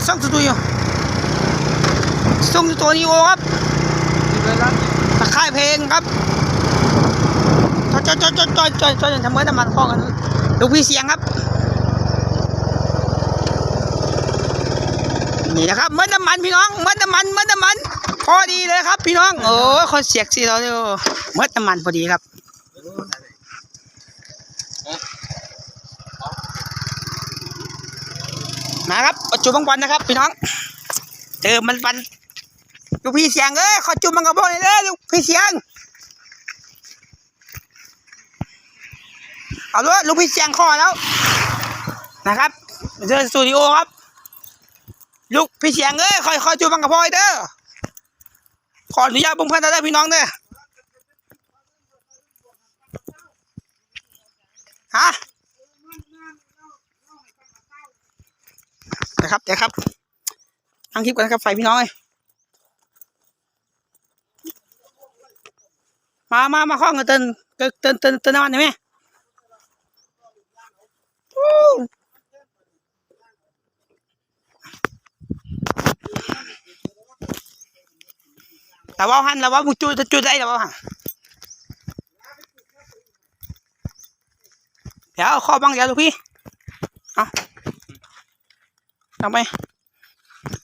กับซ่องสตูดิโอซ่องสตูดิโอครับที่เป็นร้านตะค่ายเพลงครับจอยจอยจอยจอยจอยจอยทำเมื่อน้ำมันคล้องกันลูกพี่เสียงครับ นี่นะครับเมื่อน้ำมันพี่น้องเมื่อน้ำมันเมื่อน้ำมัน พอดีเลยครับ พี่น้อง โอ้ยคนเสียกสิเราเนี่ยเมื่อน้ำมันพอดีครับ มาครับประจุบังบอลนะครับพี่น้องเจอมันบันลูกพี่เสียงเอ้ยขอจุ่มมันกระบอกเลยเด้อลูกพี่เสียงเอาเลยลูกพี่เสียงคอแล้วนะครับเจอสตูดิโอครับ ลูกพี่เสียงเอ้ยคอยคอยจุ่มมันกระบอกเด้อขออนุญาตบุ้งพันธุ์ได้พี่น้องเด้อฮะ นะครับเดี๋ยวครับตั้งคลิปกันนะครับไฟพี่น้องเอ้ยมามามาข้องกันเตินเตินเตินเตินเตินน้ำมันได้ไหมแต่ว่าหันแต่ว่ามึงจุดจุดได้แต่ว่าหันเดี๋ยวข้อบังเดี๋ยวลูกพี่ เอา เอาไป